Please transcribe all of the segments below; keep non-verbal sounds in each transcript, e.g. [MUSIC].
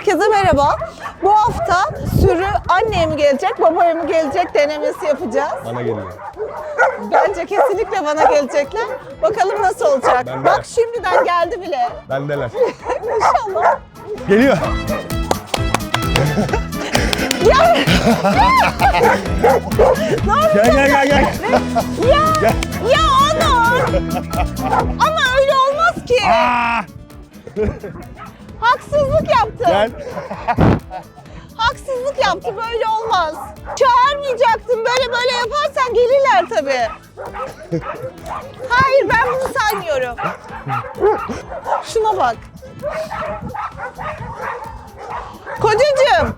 Herkese merhaba. Bu hafta sürü anneye mi gelecek, babaya mı gelecek denemesi yapacağız. Bana geliyor. Bence kesinlikle bana gelecekler. Bakalım nasıl olacak. Ben de. Bak şimdiden geldi bile. Bendeler. İnşallah. Geliyor. [LAUGHS] Gel. Gel gel gel gel. Ya, ya Onur. Ama öyle olmaz ki. Aa! Haksızlık yaptın. Gel. [LAUGHS] Haksızlık yaptı böyle olmaz. Çağırmayacaktın böyle böyle yaparsan gelirler tabii. [LAUGHS] Hayır ben bunu saymıyorum. Şuna bak. Kocacığım.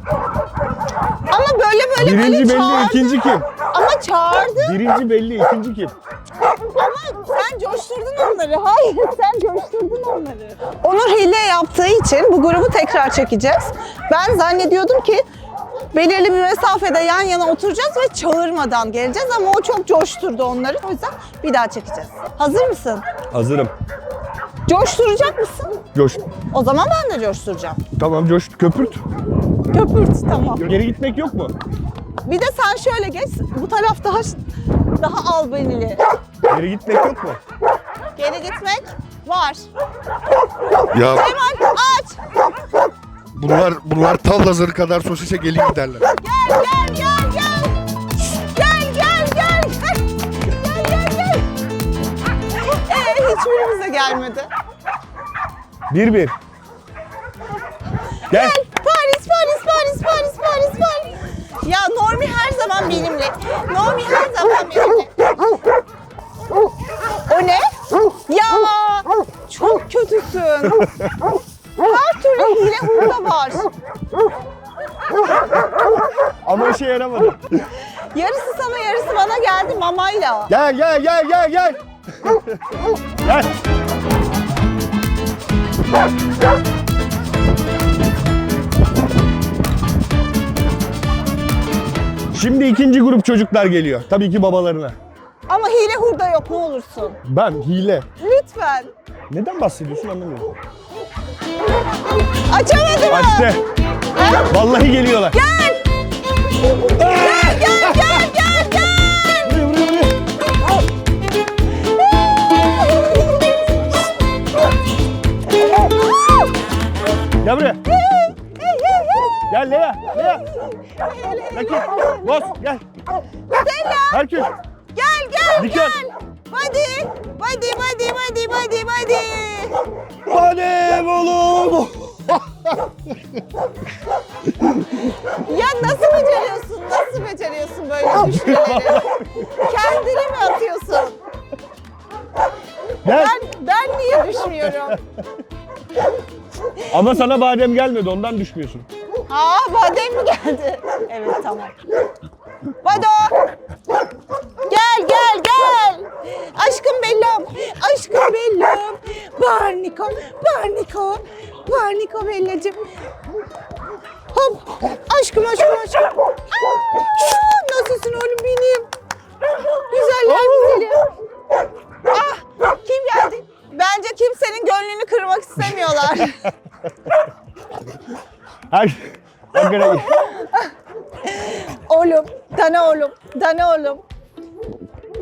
Ama böyle böyle böyle Birinci belli, çağırdı. ikinci kim? Ama çağırdı. Birinci belli, ikinci kim? Onları. Hayır [LAUGHS] sen coşturdun onları. Onur hile yaptığı için bu grubu tekrar çekeceğiz. Ben zannediyordum ki belirli bir mesafede yan yana oturacağız ve çağırmadan geleceğiz ama o çok coşturdu onları. O yüzden bir daha çekeceğiz. Hazır mısın? Hazırım. Coşturacak mısın? Coş. O zaman ben de coşturacağım. Tamam coş. Köpürt. Köpürt tamam. Geri gitmek yok mu? Bir de sen şöyle geç. Bu taraf daha daha albenili. Geri gitmek yok mu? Geri gitmek var. Ya Kemal aç. bunlar bunlar tavla zırhı kadar sosise gelin giderler. Gel gel gel gel. Gel gel gel. Gel gel gel. Ee, hiçbirimize gelmedi. Bir bir. Gel. Paris, Paris, Paris, Paris, Paris, Paris. Ya Normi her zaman benimle. Normi her zaman benimle. O ne? Ya çok kötüsün. Her türlü hile hurda var. Ama işe yaramadı. Yarısı sana yarısı bana geldi mamayla. Gel gel gel gel gel. gel. Şimdi ikinci grup çocuklar geliyor. Tabii ki babalarına. Ama hile hurda yok ne olursun. Ben hile. Lütfen. Neden bahsediyorsun anlamıyorum. Açamadı mı? Açtı. Ha? Vallahi geliyorlar. Gel. Gel gel gel gel gel. Buraya, buraya, buraya. Gel buraya. Gel Lea. Lea. Lucky. Boz gel. Stella. Herkül. Gel Dikkat. gel. Hadi. Hadi hadi hadi hadi hadi. Hadi oğlum. Ya nasıl beceriyorsun? Nasıl beceriyorsun böyle düşmeleri? Kendini mi atıyorsun? Gel. Ben ben niye düşmüyorum? Ama sana badem gelmedi ondan düşmüyorsun. Ha badem mi geldi? Evet tamam. Bado. Gel gel gel. Aşkım Bellum. Aşkım Bellum. Barniko. Barniko. Barniko Bellacığım. Hop. Aşkım aşkım aşkım. Aa, nasılsın oğlum benim? Güzeller güzeli. Ah kim geldi? Bence kimsenin gönlünü kırmak istemiyorlar. [LAUGHS] Her Hakikaten Oğlum, dana oğlum, dana oğlum.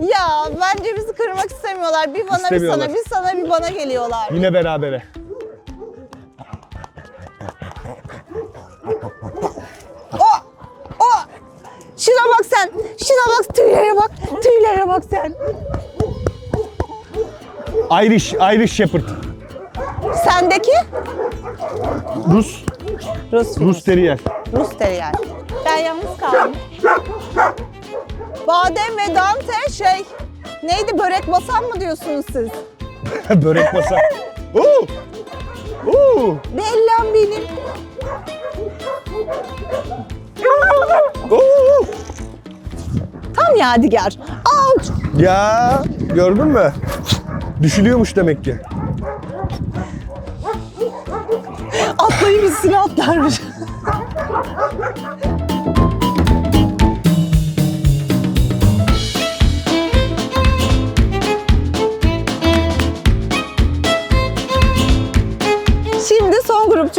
Ya bence bizi kırmak istemiyorlar. Bir bana bir İstemiyorlar. sana, bir sana bir bana geliyorlar. yine berabere. O, o. Şuna bak sen, şuna bak tüylere bak, tüylere bak sen. Irish, Irish Shepherd. Sendeki? Rus, Rus Rus Terrier. Rus terrier. Ben yalnız kaldım. Badem ve Dante şey, neydi börek basan mı diyorsunuz siz? [LAUGHS] Börek masa. Oo! Oo! Bellam benim. Oo! Tam yadigar. Al. Ya gördün mü? Düşünüyormuş demek ki. Atlayıp üstüne atlarmış.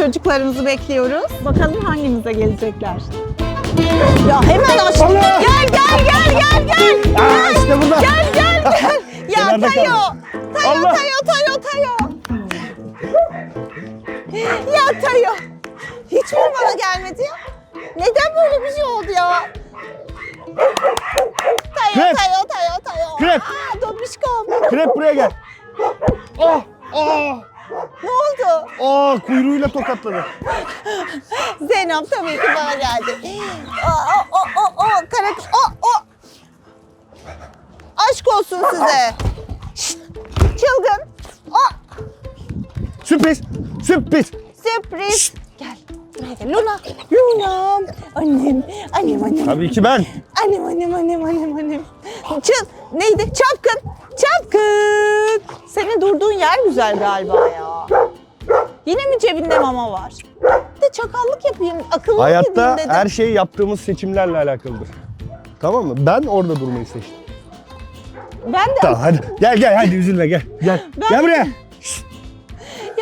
Çocuklarımızı bekliyoruz. Bakalım hangimize gelecekler. Ya hemen aç. Allah! Gel gel gel gel gel. Aa, işte burada. Gel gel gel. Ya Kenarda Tayo. Tayo Allah! Tayo Tayo Tayo. Ya Tayo. Hiç mi bana gelmedi ya? Neden böyle bir şey oldu ya? Tayo Krep. Tayo Tayo Tayo. Krep. Aa, Dobişkom. Krep buraya gel. Ah! Ah! Ne oldu? Ah! Kuyruğuyla tokatladı. Zeynep tabii ki bana geldi. Aa, o, o, o, kara, o, o. Aşk olsun size. Şşt, çılgın. O, Sürpriz. Sürpriz. sürpriz. Gel. Buraya gel. Luna. Luna. Annem. Annem, annem. Tabii ki ben. Annem, annem, annem, annem, annem. Çıl. Neydi? Çapkın. Çapkın. Senin durduğun yer güzel galiba ya. Yine mi cebinde mama var? Bir de çakallık yapayım, akıllı Hayatta dedim. her şey yaptığımız seçimlerle alakalıdır. Tamam mı? Ben orada durmayı seçtim. Ben de Tamam hadi. Gel gel hadi üzülme gel. Gel. Ben- Gel buraya.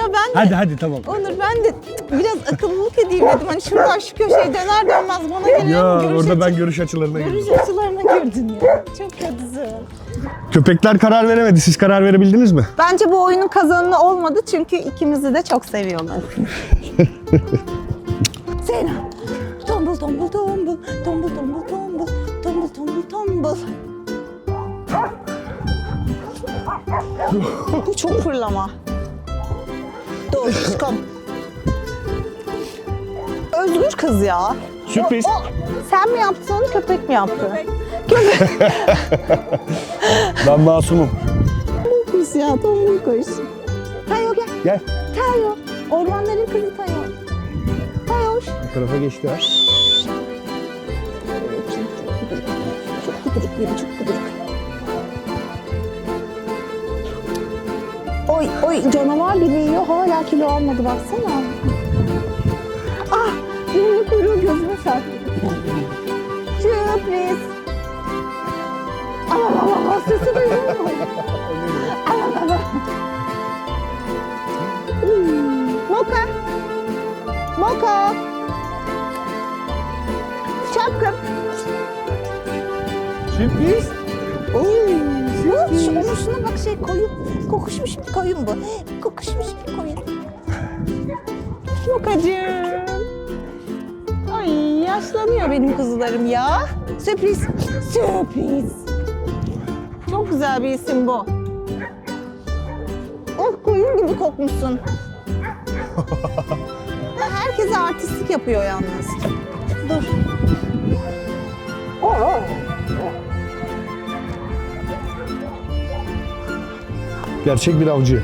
Ya ben de Hadi hadi tamam. Onur ben de biraz akıllılık edeyim dedim. Hani şuradan şu köşeye döner dönmez bana gelen Ya görüş, orada ben açı- görüş açılarına girdim. görüş açılarına girdin ya. Çok kötüsün. Köpekler karar veremedi. Siz karar verebildiniz mi? Bence bu oyunun kazananı olmadı çünkü ikimizi de çok seviyorlar. [LAUGHS] Zeynep. Tombul tombul tombul, tombul tombul tombul, tombul tombul tombul. Bu çok fırlama. Dur, kom. Özgür kız ya. Sürpriz. O, o- sen mi yaptın, köpek mi yaptı? [LAUGHS] Ben masumum. Tombul kuş ya, tombul kuş. Tayo gel. Gel. Tayo. Ormanların kızı Tayo. Tayo. Bu tarafa geçti ha. Çok kuduruk biri, çok kuduruk. Oy, oy canavar gibi yiyor. Hala kilo almadı baksana. Ah, birinin kuyruğu gözüme çarptı. Sürpriz. Ama ama sesi duydun mu? Ama. Hmm, Moka. Moka. Çapkın. Sürpriz. Bu şu omuzuna bak şey koyun. Kokuşmuş bir koyun bu. Kokuşmuş bir koyun. Mokacığım. Ay yaşlanıyor benim kuzularım ya. Sürpriz. Sürpriz. Çok güzel bir isim bu. Oh koyun gibi kokmuşsun. [LAUGHS] Herkese artistlik yapıyor yalnız. Dur. Gerçek bir avcı.